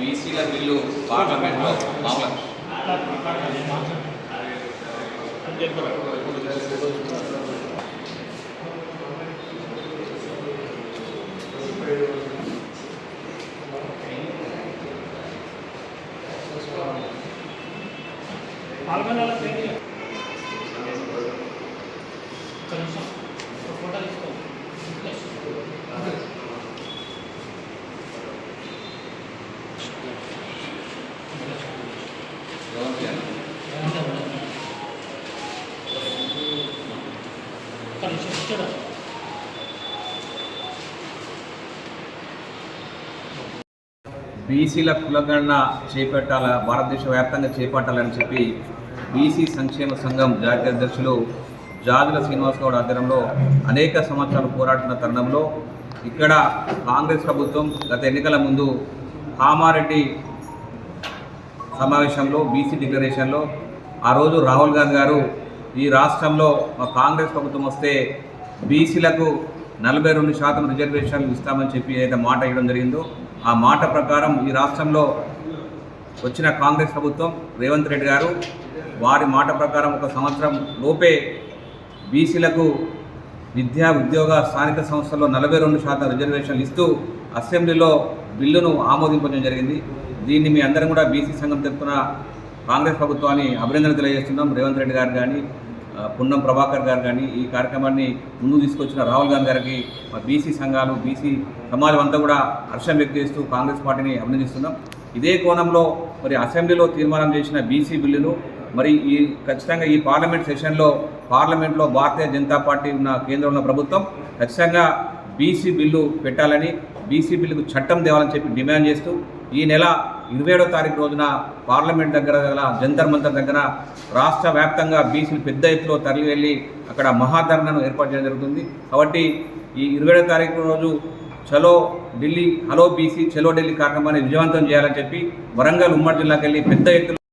బీసీల బిల్లు పార్లమెంట్లో మామూలు పాల్గొనాల కొంచెం ఫోటో తీసుకో బీసీల కులగణన చేపట్టాల భారతదేశ వ్యాప్తంగా చేపట్టాలని చెప్పి బీసీ సంక్షేమ సంఘం జాతీయ అధ్యక్షులు జాదుల శ్రీనివాస్ గౌడ్ ఆధ్వర్యంలో అనేక సంవత్సరాలు పోరాడుతున్న తరుణంలో ఇక్కడ కాంగ్రెస్ ప్రభుత్వం గత ఎన్నికల ముందు కామారెడ్డి సమావేశంలో బీసీ డిక్లరేషన్లో. ఆ రోజు రాహుల్ గాంధీ గారు ఈ రాష్ట్రంలో మా కాంగ్రెస్ ప్రభుత్వం వస్తే బీసీలకు నలభై రెండు శాతం రిజర్వేషన్లు ఇస్తామని చెప్పి ఏదైతే మాట ఇవ్వడం జరిగిందో ఆ మాట ప్రకారం ఈ రాష్ట్రంలో వచ్చిన కాంగ్రెస్ ప్రభుత్వం రేవంత్ రెడ్డి గారు వారి మాట ప్రకారం ఒక సంవత్సరం లోపే బీసీలకు విద్యా ఉద్యోగ స్థానిక సంస్థల్లో నలభై రెండు శాతం రిజర్వేషన్లు ఇస్తూ అసెంబ్లీలో బిల్లును ఆమోదించడం జరిగింది. దీన్ని మీ అందరం కూడా బీసీ సంఘం తరఫున కాంగ్రెస్ ప్రభుత్వాన్ని అభినందన తెలియజేస్తున్నాం. రేవంత్ రెడ్డి గారు కానీ పున్నం ప్రభాకర్ గారు కానీ ఈ కార్యక్రమాన్ని ముందు తీసుకొచ్చిన రాహుల్ గాంధీ గారికి మా బీసీ సంఘాలు బీసీ సమాజం అంతా కూడా హర్షం వ్యక్తం చేస్తూ కాంగ్రెస్ పార్టీని అభినందిస్తున్నాం. ఇదే కోణంలో మరి అసెంబ్లీలో తీర్మానం చేసిన బీసీ బిల్లును మరి ఈ ఖచ్చితంగా ఈ పార్లమెంట్ సెషన్లో పార్లమెంట్లో భారతీయ జనతా పార్టీ ఉన్న కేంద్రంలో ప్రభుత్వం ఖచ్చితంగా బీసీ బిల్లు పెట్టాలని బీసీ బిల్లుకు చట్టం తేవాలని చెప్పి డిమాండ్ చేస్తూ ఈ నెల ఇరవై ఏడో తారీఖు రోజున పార్లమెంట్ దగ్గర గల జంతర్ మంతర్ దగ్గర రాష్ట్ర వ్యాప్తంగా బీసీలు పెద్ద ఎత్తులో తరలి వెళ్ళి అక్కడ మహాధరణను ఏర్పాటు చేయడం జరుగుతుంది. కాబట్టి ఈ ఇరవై ఏడో తారీఖు రోజు చలో ఢిల్లీ హలో బీసీ చలో ఢిల్లీ కార్యక్రమాన్ని విజయవంతం చేయాలని చెప్పి వరంగల్ ఉమ్మడి జిల్లాకెళ్ళి పెద్ద ఎత్తులో